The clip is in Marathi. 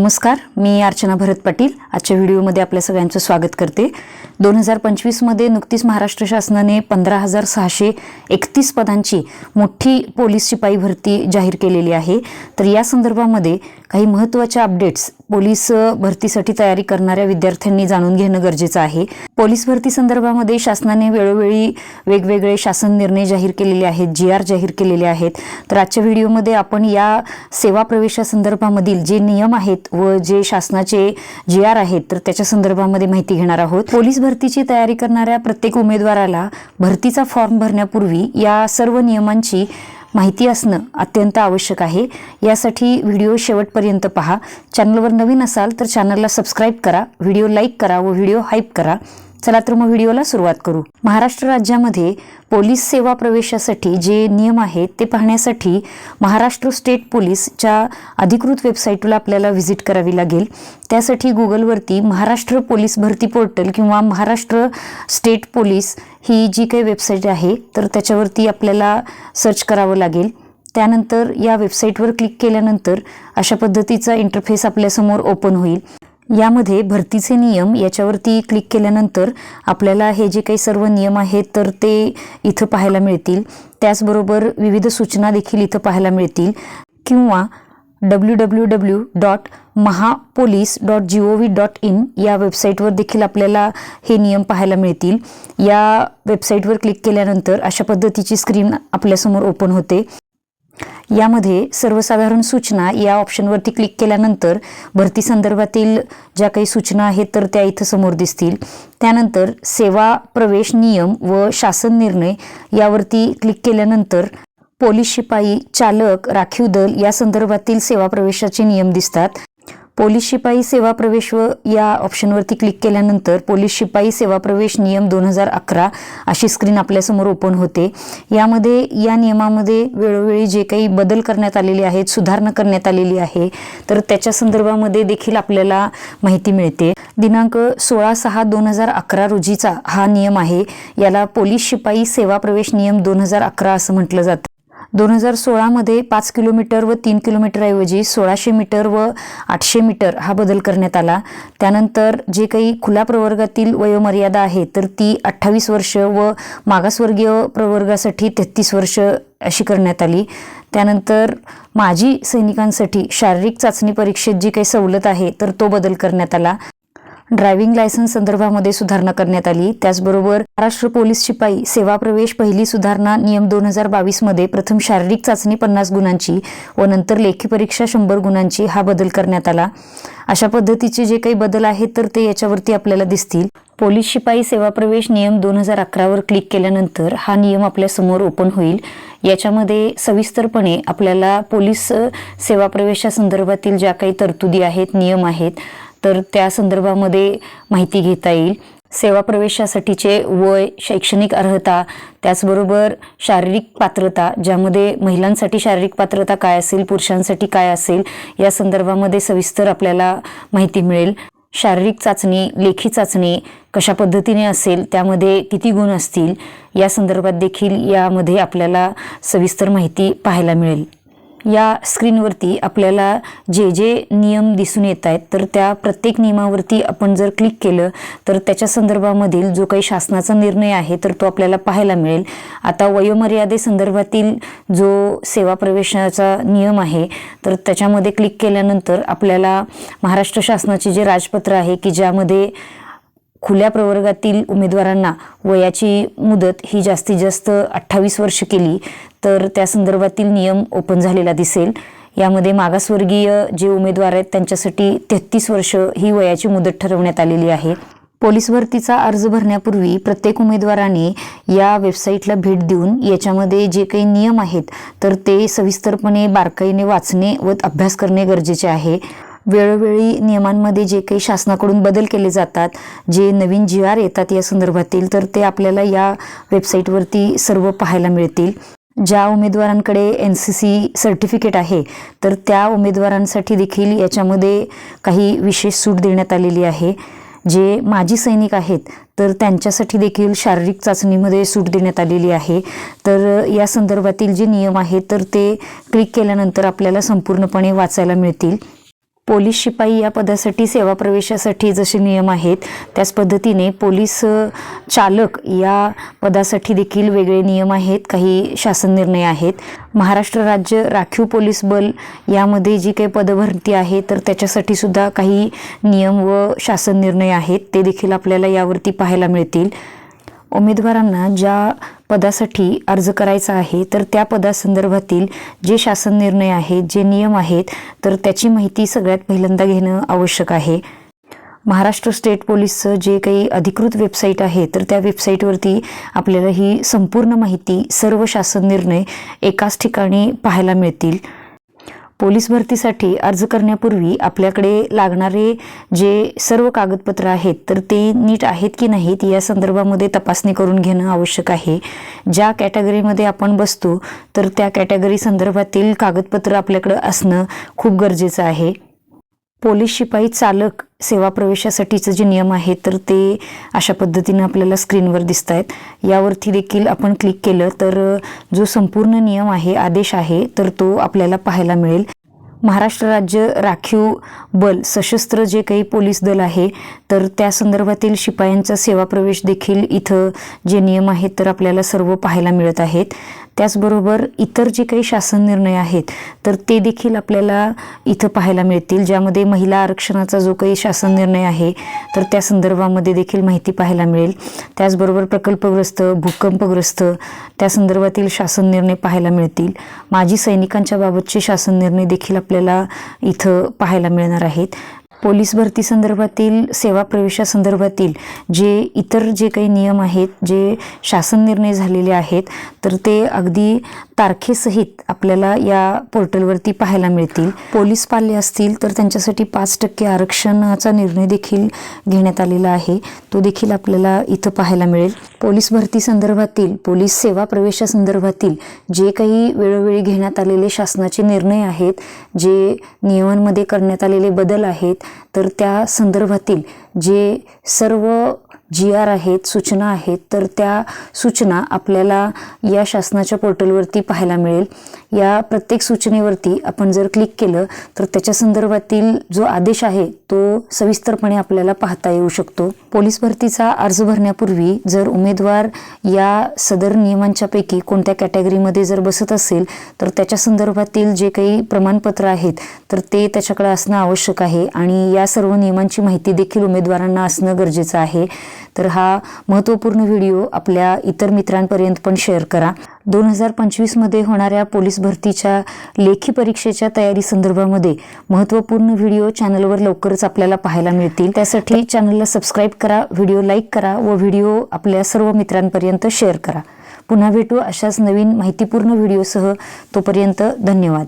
नमस्कार मी अर्चना भरत पाटील. आजच्या व्हिडिओमध्ये आपल्या सगळ्यांचं स्वागत करते. दोन हजार पंचवीसमध्ये नुकतीच महाराष्ट्र शासनाने पंधरा हजार सहाशे एकतीस पदांची मोठी पोलीस शिपाई भरती जाहीर केलेली आहे. तर या संदर्भामध्ये काही महत्त्वाच्या अपडेट्स पोलीस भरतीसाठी तयारी करणाऱ्या विद्यार्थ्यांनी जाणून घेणं गरजेचं आहे. पोलीस भरती संदर्भामध्ये शासनाने वेळोवेळी वेगवेगळे शासन निर्णय जाहीर केलेले आहेत जी आर जाहीर केलेले आहेत. तर आजच्या व्हिडिओमध्ये आपण या सेवा प्रवेशासंदर्भामधील जे नियम आहेत व जे शासनाचे जी आर आहेत तर त्याच्या संदर्भामध्ये माहिती घेणार आहोत. पोलीस भरतीची तयारी करणाऱ्या प्रत्येक उमेदवाराला भरतीचा फॉर्म भरण्यापूर्वी या सर्व नियमांची माहिती असणं अत्यंत आवश्यक आहे. यासाठी व्हिडिओ शेवटपर्यंत पहा. चॅनलवर नवीन असाल तर चॅनलला सबस्क्राईब करा व्हिडिओ लाईक करा व व्हिडिओ हाईप करा. चला तर मग व्हिडिओला सुरुवात करू. महाराष्ट्र राज्यामध्ये पोलीस सेवा प्रवेशासाठी जे नियम आहेत ते पाहण्यासाठी महाराष्ट्र स्टेट पोलीसच्या अधिकृत वेबसाईटला आपल्याला व्हिजिट करावी लागेल. त्यासाठी गुगलवरती महाराष्ट्र पोलीस भरती पोर्टल किंवा महाराष्ट्र स्टेट पोलीस ही जी काही वेबसाईट आहे तर त्याच्यावरती आपल्याला सर्च करावं लागेल. त्यानंतर या वेबसाईटवर क्लिक केल्यानंतर अशा पद्धतीचा इंटरफेस आपल्यासमोर ओपन होईल. यामध्ये भरतीचे नियम याच्यावरती क्लिक केल्यानंतर आपल्याला हे जे काही सर्व नियम आहेत तर ते इथं पाहायला मिळतील. त्याचबरोबर विविध सूचना देखील इथं पाहायला मिळतील. किंवा W W W dot Mahapolice dot G O V dot in या वेबसाईटवर देखील आपल्याला हे नियम पाहायला मिळतील. या वेबसाईटवर क्लिक केल्यानंतर अशा पद्धतीची स्क्रीन आपल्यासमोर ओपन होते. यामध्ये सर्वसाधारण सूचना या ऑप्शनवरती क्लिक केल्यानंतर भरती संदर्भातील ज्या काही सूचना आहेत तर त्या इथं समोर दिसतील. त्यानंतर सेवा प्रवेश नियम व शासन निर्णय यावरती क्लिक केल्यानंतर पोलीस शिपाई चालक राखीव दल या संदर्भातील सेवा प्रवेशाचे नियम दिसतात. पोलीस शिपाई सेवा प्रवेश व या ऑप्शनवरती क्लिक केल्यानंतर पोलीस शिपाई सेवा प्रवेश नियम दोन हजार अकरा अशी स्क्रीन आपल्यासमोर ओपन होते. यामध्ये या नियमामध्ये वेळोवेळी जे काही बदल करण्यात आलेले आहेत सुधारणा करण्यात आलेली आहे तर त्याच्या संदर्भामध्ये देखील आपल्याला माहिती मिळते. दिनांक सोळा सहा दोन हजार अकरा रोजीचा हा नियम आहे. याला पोलीस शिपाई सेवा प्रवेश नियम दोन हजार अकरा असं म्हटलं जातं. दोन हजार सोळामध्ये पाच किलोमीटर व तीन किलोमीटरऐवजी सोळाशे मीटर व आठशे मीटर हा बदल करण्यात आला. त्यानंतर जे काही खुल्या प्रवर्गातील वयोमर्यादा आहे तर ती अठ्ठावीस वर्ष व मागासवर्गीय प्रवर्गासाठी तेहतीस वर्ष अशी करण्यात आली. त्यानंतर माजी सैनिकांसाठी शारीरिक चाचणी परीक्षेत जी काही सवलत आहे तर तो बदल करण्यात आला. ड्रायव्हिंग लायसन्स संदर्भामध्ये सुधारणा करण्यात आली. त्याचबरोबर महाराष्ट्र पोलीस शिपाई सेवा प्रवेश पहिली सुधारणा नियम दोन हजार बावीसमध्ये प्रथम शारीरिक चाचणी पन्नास गुणांची व नंतर लेखी परीक्षा शंभर गुणांची हा बदल करण्यात आला. अशा पद्धतीचे जे काही बदल आहेत तर ते याच्यावरती आपल्याला दिसतील. पोलीस शिपाई सेवा प्रवेश नियम दोन हजार अकरावर क्लिक केल्यानंतर हा नियम आपल्यासमोर ओपन होईल. याच्यामध्ये सविस्तरपणे आपल्याला पोलीस सेवा सेवा प्रवेशासंदर्भातील ज्या काही तरतुदी आहेत नियम आहेत तर त्या संदर्भामध्ये माहिती घेता येईल. सेवा प्रवेशासाठीचे वय शैक्षणिक अर्हता त्याचबरोबर शारीरिक पात्रता ज्यामध्ये महिलांसाठी शारीरिक पात्रता काय असेल पुरुषांसाठी काय असेल या संदर्भामध्ये सविस्तर आपल्याला माहिती मिळेल. शारीरिक चाचणी लेखी चाचणी कशा पद्धतीने असेल त्यामध्ये किती गुण असतील या संदर्भात देखील यामध्ये आपल्याला सविस्तर माहिती पाहायला मिळेल. या स्क्रीनवरती आपल्याला जे जे नियम दिसून येत आहेत तर त्या प्रत्येक नियमावरती आपण जर क्लिक केलं तर त्याच्या संदर्भामधील जो काही शासनाचा निर्णय आहे तर तो आपल्याला पाहायला मिळेल. आता वयोमर्यादेसंदर्भातील जो सेवा प्रवेशाचा नियम आहे तर त्याच्यामध्ये क्लिक केल्यानंतर आपल्याला महाराष्ट्र शासनाचे जे राजपत्र आहे की ज्यामध्ये खुल्या प्रवर्गातील उमेदवारांना वयाची मुदत ही जास्तीत जास्त अठ्ठावीस वर्ष केली तर त्या संदर्भातील नियम ओपन झालेला दिसेल. यामध्ये मागासवर्गीय जे उमेदवार आहेत त्यांच्यासाठी तेहतीस वर्ष ही वयाची मुदत ठरवण्यात आलेली आहे. पोलीस भरतीचा अर्ज भरण्यापूर्वी प्रत्येक उमेदवाराने या वेबसाईटला भेट देऊन याच्यामध्ये जे काही नियम आहेत तर ते सविस्तरपणे बारकाईने वाचणे व अभ्यास करणे गरजेचे आहे. वेळोवेळी नियमांमध्ये जे काही शासनाकडून बदल केले जातात जे नवीन जी आर येतात या संदर्भातील तर ते आपल्याला या वेबसाईटवरती सर्व पाहायला मिळतील. ज्या उमेदवारांकडे एन सी सी सर्टिफिकेट आहे तर त्या उमेदवारांसाठी देखील याच्यामध्ये काही विशेष सूट देण्यात आलेली आहे. जे माजी सैनिक आहेत तर त्यांच्यासाठी देखील शारीरिक चाचणीमध्ये सूट देण्यात आलेली आहे. तर या संदर्भातील जे नियम आहेत तर ते क्लिक केल्यानंतर आपल्याला संपूर्णपणे वाचायला मिळतील. पोलीस शिपाई या पदासाठी सेवा प्रवेशासाठी जसे नियम आहेत त्याच पद्धतीने पोलीस चालक या पदासाठी देखील वेगळे नियम आहेत काही शासन निर्णय आहेत. महाराष्ट्र राज्य राखीव पोलीस बल यामध्ये जी काही पदभरती आहे तर त्याच्यासाठी सुद्धा काही नियम व शासन निर्णय आहेत ते देखील आपल्याला यावरती पाहायला मिळतील. उमेदवारांना ज्या पदासाठी अर्ज करायचा आहे तर त्या पदासंदर्भातील जे शासन निर्णय आहेत जे नियम आहेत तर त्याची माहिती सगळ्यात पहिल्यांदा घेणं आवश्यक आहे. महाराष्ट्र स्टेट पोलीसचं जे काही अधिकृत वेबसाईट आहे तर त्या वेबसाईटवरती आपल्याला ही संपूर्ण माहिती सर्व शासन निर्णय एकाच ठिकाणी पाहायला मिळतील. पोलीस भरतीसाठी अर्ज करण्यापूर्वी आपल्याकडे लागणारे जे सर्व कागदपत्र आहेत तर ते नीट आहेत की नाहीत या संदर्भामध्ये तपासणी करून घेणं आवश्यक आहे. ज्या कॅटेगरीमध्ये आपण बसतो तर त्या कॅटेगरी संदर्भातील कागदपत्र आपल्याकडं असणं खूप गरजेचं आहे. पोलीस शिपाई चालक सेवा प्रवेशासाठीचं जे नियम आहे तर ते अशा पद्धतीनं आपल्याला स्क्रीनवर दिसत आहेत यावरती देखील आपण क्लिक केलं तर जो संपूर्ण नियम आहे आदेश आहे तर तो आपल्याला पाहायला मिळेल. महाराष्ट्र राज्य राखीव बल सशस्त्र जे काही पोलीस दल आहे तर त्या संदर्भातील शिपायांचा सेवा प्रवेश देखील इथं जे नियम आहेत तर आपल्याला सर्व पाहायला मिळत आहेत. त्याचबरोबर इतर जे काही शासन निर्णय आहेत तर ते देखील आपल्याला इथं पाहायला मिळतील. ज्यामध्ये महिला आरक्षणाचा जो काही शासन निर्णय आहे तर त्या संदर्भामध्ये देखील माहिती पाहायला मिळेल. त्याचबरोबर प्रकल्पग्रस्त भूकंपग्रस्त त्या संदर्भातील शासन निर्णय पाहायला मिळतील. माजी सैनिकांच्या बाबतचे शासन निर्णय देखील आपल्याला इथं पाहायला मिळणार आहेत. पोलीस भरती संदर्भातील सेवा प्रवेशासंदर्भातील जे इतर जे काही नियम आहेत जे शासन निर्णय झालेले आहेत तर ते अगदी तारखेसहित आपल्याला या पोर्टलवरती पाहायला मिळतील. पोलीस पाल्य असतील तर त्यांच्यासाठी पाच टक्के आरक्षणाचा निर्णय देखील घेण्यात आलेला आहे. तो देखील आपल्याला इथं पाहायला मिळेल. पोलीस भरती संदर्भातील पोलीस सेवा प्रवेशासंदर्भातील जे काही वेळोवेळी घेण्यात आलेले शासनाचे निर्णय आहेत जे नियमांमध्ये करण्यात आलेले बदल आहेत तर त्या संदर्भातील जे सर्व जी आर आहेत सूचना आहेत तर त्या सूचना आपल्याला या शासनाच्या पोर्टलवरती पाहायला मिळेल. या प्रत्येक सूचनेवरती आपण जर क्लिक केलं तर त्याच्या संदर्भातील जो आदेश आहे तो सविस्तरपणे आपल्याला पाहता येऊ शकतो. पोलीस भरतीचा अर्ज भरण्यापूर्वी जर उमेदवार या सदर नियमांच्यापैकी कोणत्या कॅटेगरीमध्ये जर बसत असेल तर त्याच्या संदर्भातील जे काही प्रमाणपत्र आहेत तर ते त्याच्याकडे असणं आवश्यक आहे. आणि या सर्व नियमांची माहिती देखील उमेदवारांना असणं गरजेचं आहे. तर हा महत्त्वपूर्ण व्हिडिओ आपल्या इतर मित्रांपर्यंत पण शेअर करा. दोन हजार पंचवीसमध्ये होणाऱ्या पोलीस भरतीच्या लेखी परीक्षेच्या तयारी संदर्भामध्ये महत्त्वपूर्ण व्हिडिओ चॅनलवर लवकरच आपल्याला पाहायला मिळतील. त्यासाठी चॅनलला सबस्क्राईब करा व्हिडिओ लाईक करा व व्हिडिओ आपल्या सर्व मित्रांपर्यंत शेअर करा. पुन्हा भेटू अशाच नवीन माहितीपूर्ण व्हिडिओसह. तोपर्यंत धन्यवाद.